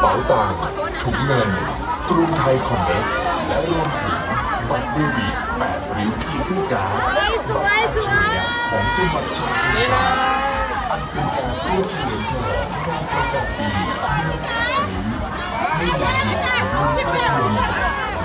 เป๋าตังถุงเงินกรุงไทยคอมเน็กและรวมถึงบัตรเดบิตแปดริ้วอีซี่การ์ดบัตรอัจฉริยะของจังหวัดชิงเทราอันเป็นการร่วมเฉลิมฉลองงานประจำปีเมื่อแปดริ้วให้หลั่งไหลด้วยพระบ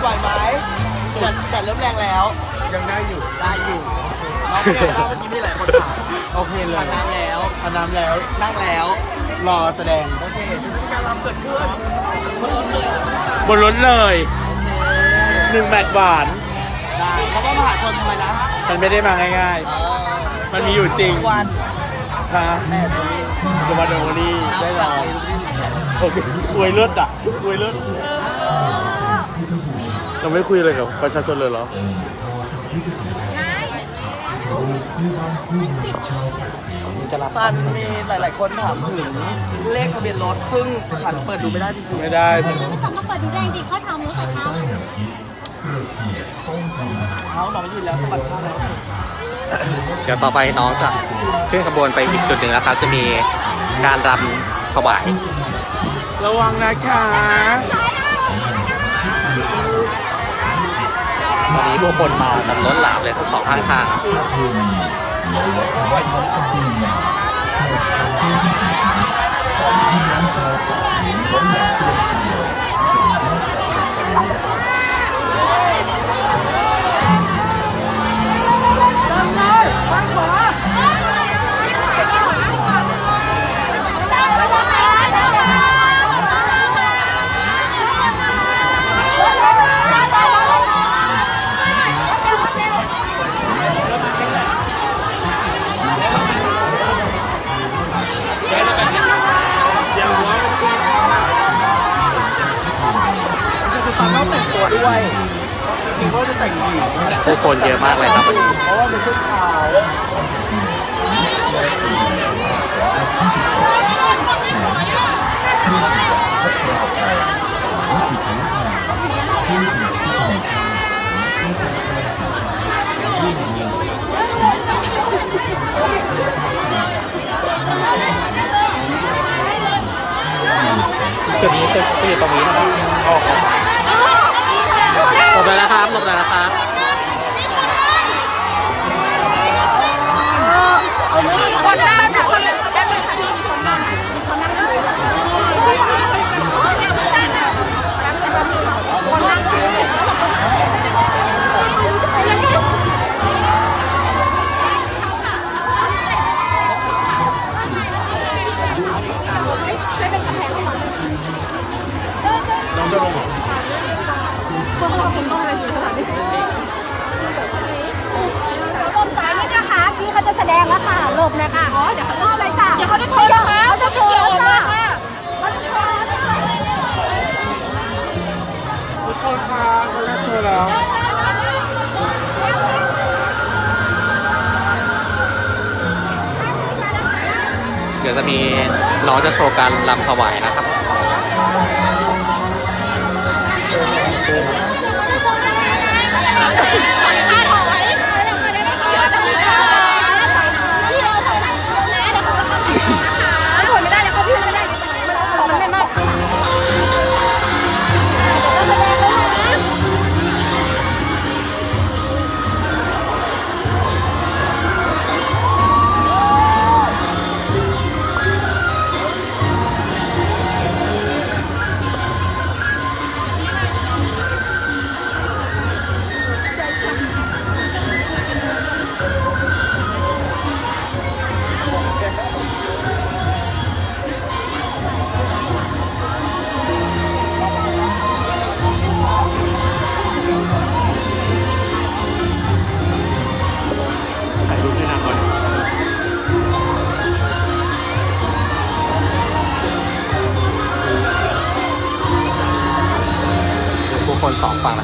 รื่อยแล้วพี่ปานไหวไหมแดดแดดเริ่มแรงแล้ว ยังได้อยู่ ได้อยู่น้องเป็นไงบ้างเมื่อกี้มีหลายคนถามโอเคเลทายนน้ำแล้วทานน้ำแล้ว นั่งแล้ว รอแสดง โอเคจะมีการรำเกิดขึ้นบนรถเลยหนึ่งแมตช์หวาน ได้เพราะว่ามหาชนทำไมนะมันไม่ได้มาง่าย เออมันมีอยู่จริง ทุกวันๆค่ะแม่ตรงนี้จะมาโดนี่ได้น้ำรจากอไปลูกนี่โอเคคุยเลือดอะคุยเลือด เราไม่คุยเลยกับประชาชนเลยเหรอซันมีหลาย ๆ คนถามถึงเลขทะเบียนรถซึ่งฉันเปิดดูไม่ได้จริงไม่ได้ไม่สามารถเปิดดูได้จริงเขาทำรู้แต่เช้าๆเท้าหนอนอยู่แล้วสะบัดผ้าแล้วเดี๋ยวต่อไปน้องจะขึ้นขบวนไปอีกจุดหนึ่งนะครับ จะมีการรำถวายระวังนะคะ ตอนนี้ผู้คนมาแบบล้นหลามเลยทั้งสองข้างทางคือซั ผู้คนเยอะมากเลยครับวันนี้เพราะว่าเป็นช่วงเช้าจุดนี้จะอยู่ตรงนี้นะครับออกหลบเลยนะครับหลบเลยนะครับ ค น้องจะโชว์การลำถวายนะครับ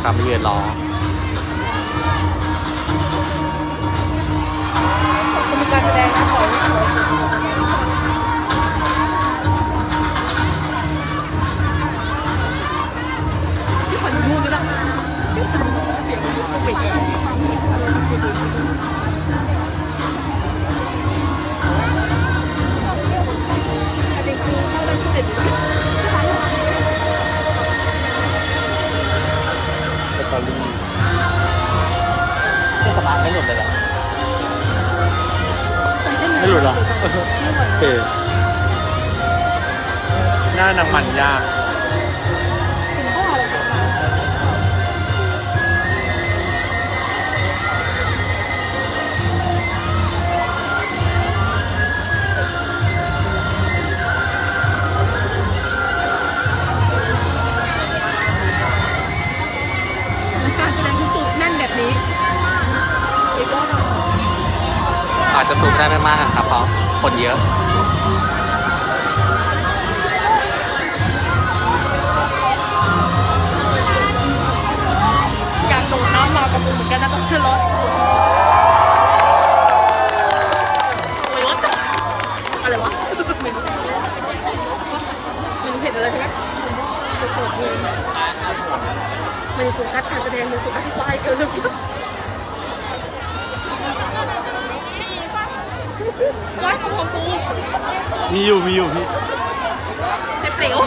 นะครับมายืนรอ ไม่หลุดเลยเหรอ ไม่หลุดเหรอเออหน้านางมันยาก อาจจะซูมได้ไม่มากครับเพราะคนเยอะอยากโดดน้ำมากับมือเหมือนกันนะต้องขึ้นรถโอ้ยรถอะไรวะไม่รู้เห็นอะไรใช่ไหมจะโกรธเลยมันสุกัดการแสดงมันสุกัดที่ไฟเกิน ร้อยของของกูมีอยู่มีอยู่พี่เจ็บเปลว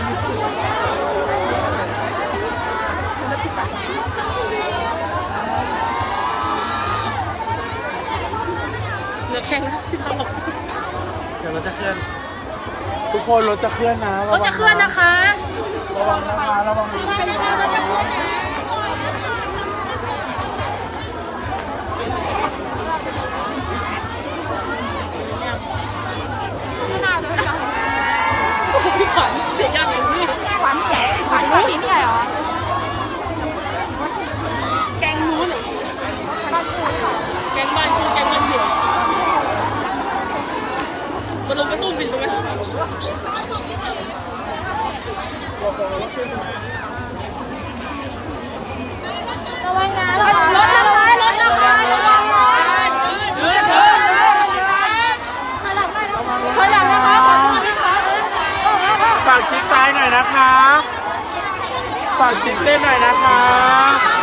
เนื้อแข็งนะพี่ต้องบอกเดี๋ยวรถจะเคลื่อน ทุกคนรถจะเคลื่อนนะรถจะเคลื่อนนะคะ ระวังนะคะระวัง พี่ขวัญเสียงอย่างนี้ขวัญใหญ่ขวัญไม่ดีไม่ใหญ่เหรอแกงนู้นเหรอแกงบ้านคูแกงบ้านเหี่ยวมาลงไปตุ้นบินตรงนั้นระวังนะระวังรถนะคะรถนะคะระวังนะเดินเดินถอยหลังถอยหลังนะคะขอโทษนะคะ ฝากชิดซ้ายห นะคะ ฝากชิ้นเต้นหน่อยนะคะ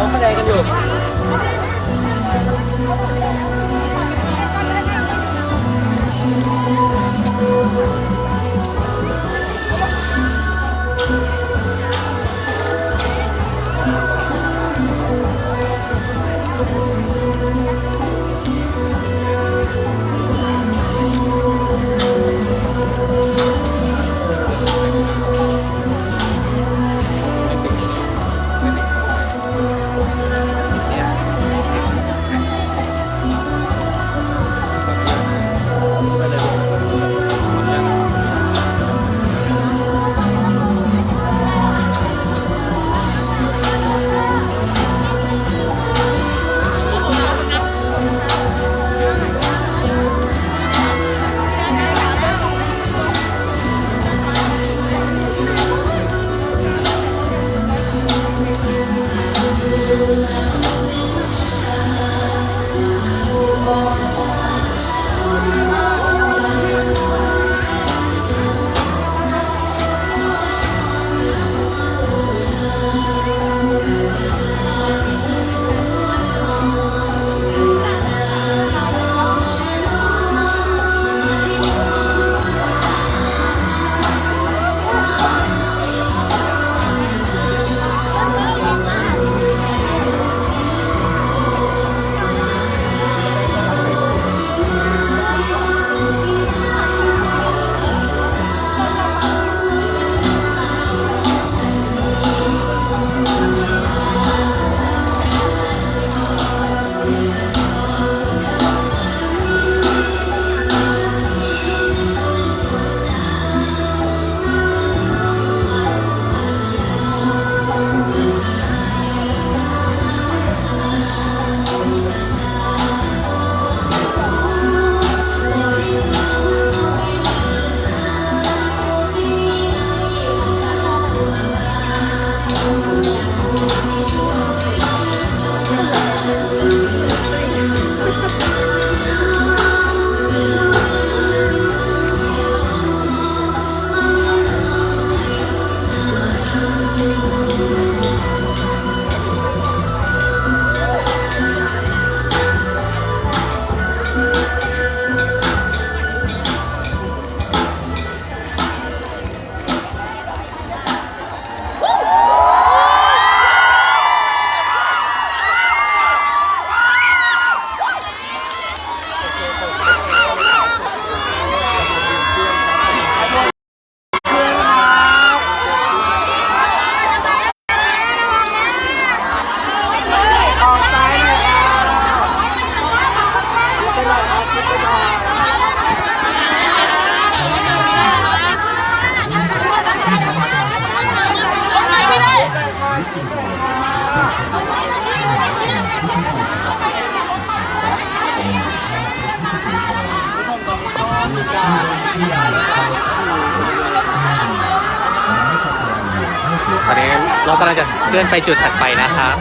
เขาเข้าใจกันอยู่ ตอนนี้เรากำลังจะเคลื่อนไปจุดถัดไปนะครับ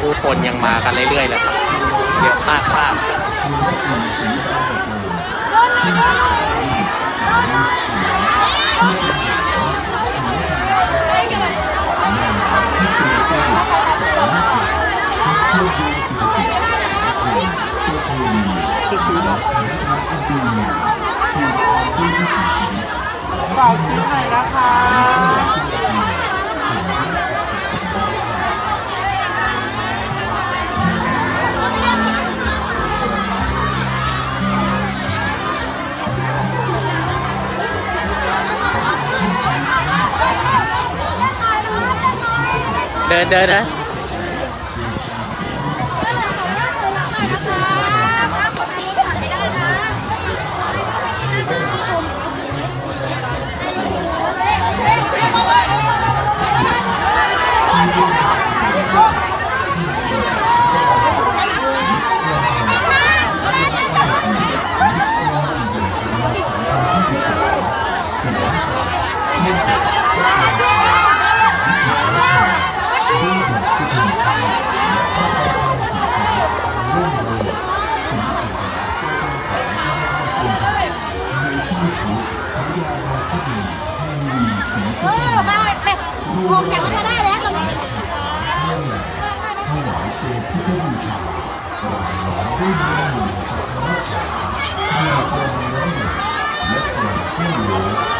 ผู้คนยังมากันเรื่อยๆเลยครับเยอะมากมาก ฝากชีสหน่อยนะคะเดินเดินนะ เออมาแบบออกจากมันมาได้แล้วตรงนี้ถวายเป็นพุทธบูชาปรายล้อมด้วยเนื้อหมูสัทธมัจฉาเนื้อปรงน้ำหนึ่งและกล่องแก้วโล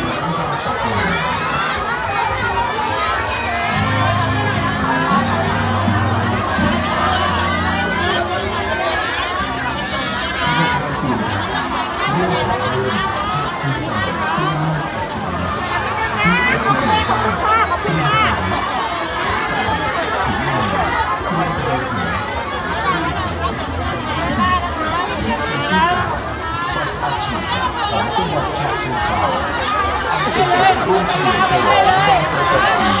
เชิงเทราร่วมเฉลิมฉลองวันประจำปีเลย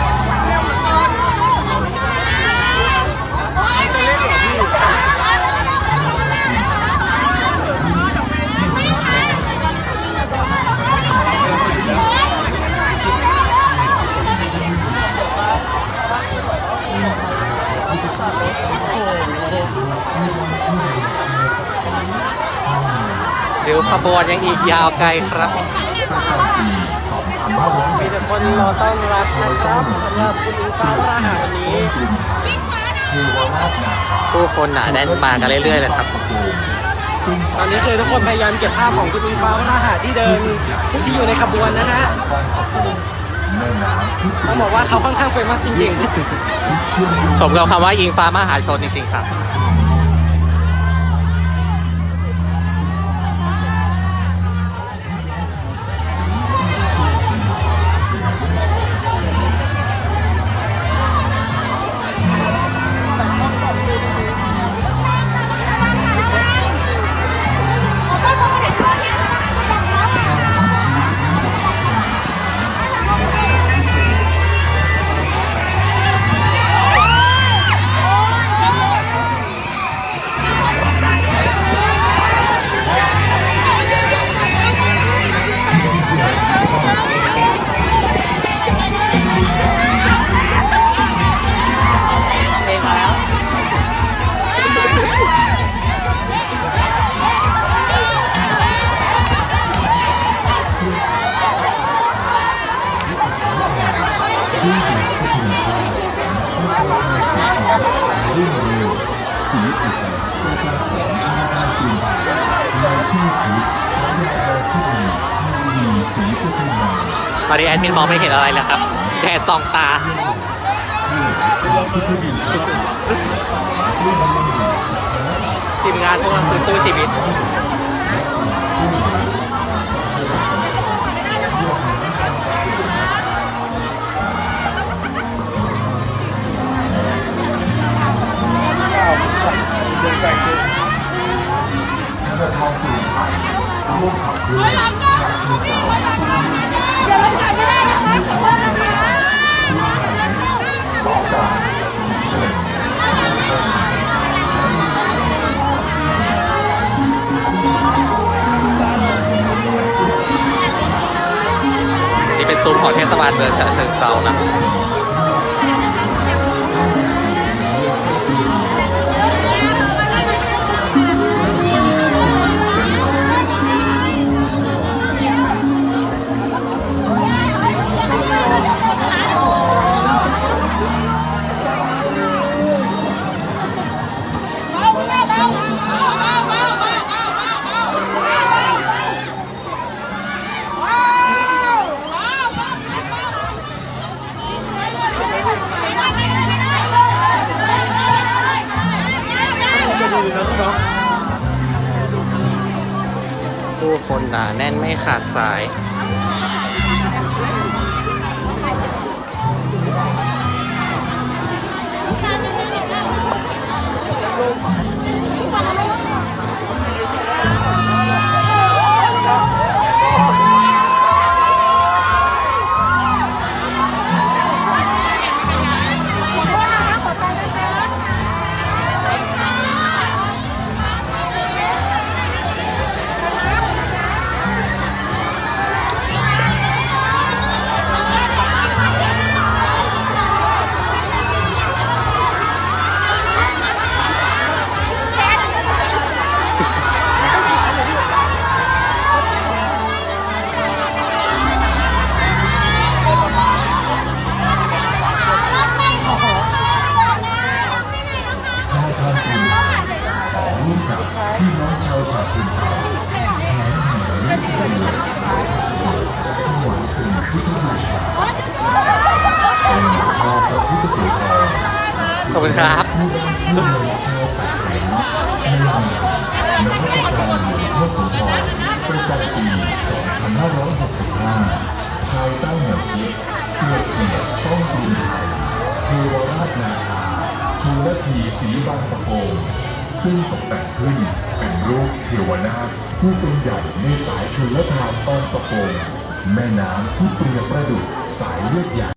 เดี๋ยวขบวนยังอีกยาวไกลครับ มีแต่คนรอต้อนรับนะครับสำหรับคุณอิงฟ้าพราหาวันนี้ ผู้คนหนาแน่นมากันเรื่อยๆเลยครับซึ่งตอนนี้คือทุกคนพยายามเก็บภาพของคุณอิงฟ้าวราหะที่เดินที่อยู่ในขบวนนะฮะคลองพระโขงแม่น้ำที่ต้องบอกว่าเขาค่อนข้างเฟมัสจริงๆที่เชื่อมโยงสมกับคำว่าอิงฟ้ามหาชนจริงๆครับ ตอนนี้แอดมินมองไม่เห็นอะไรแล้วครับ แดดส่องตา ทีมงานพวกเราคือสู้ชีวิต ซุ้มของ พี่น้องชาวฉะเชิงเทราแห่แห่เรื่องเรือสถวายเป็นพุทธบูชาองค์พ่อพระพุทธโสธรขอบคุณครับผู้ได้ผู้เมืองชาวแปดริ้วในงานนมัสการหลวงพ่อโสธรประจำปี2565ภายใต้แนวคิดเกิดเกียรติต้องกรุงไทยเทวราชนาคาชูลทีสีบางประโง ซึ่งตกแต่งขึ้นเป็นรูปเทวนาถผู้เป็นใหญ่ในสายชุลทานตอนประโงแม่น้ำที่เปรียบประดุจสายเลือดใหญ่